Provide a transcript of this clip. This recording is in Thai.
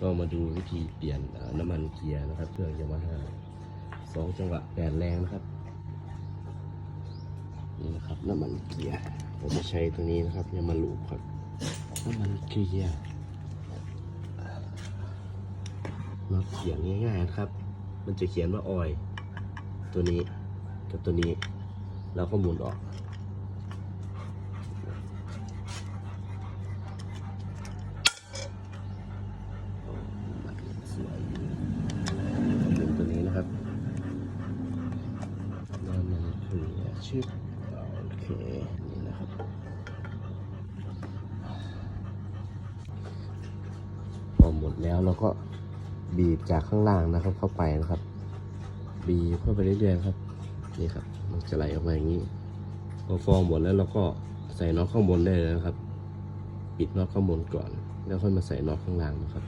ก็มาดูวิธีเปลี่ยนน้ำมันเกียร์นะครับ เครื่องยามาฮ่าสองจังหวะแปดแรงนะครับนี่นะครับน้ำมันเกียร์ผมจะใช้ตรงนี้นะครับยามาลูบครับน้ำมันเกียร์เราเขียนง่ายๆนะครับ มันจะเขียนว่าออย ตัวนี้กับตัวนี้เราก็หมุนออก สวยเป็นตัวนี้นะครับน้ำมันเกลือ ชื่อโอเค นี่นะครับ พอหมดแล้วเราก็บีบจากข้างล่างนะครับเข้าไปนะครับ บีบเข้าไปเรื่อยๆครับ นี่ครับ มันจะไหลออกมาอย่างนี้ พอฟองหมดแล้วเราก็ใส่น็อตข้างบนได้เลยนะครับ ปิดน็อตข้างบนก่อน แล้วค่อยมาใส่น็อตข้างล่างนะครับ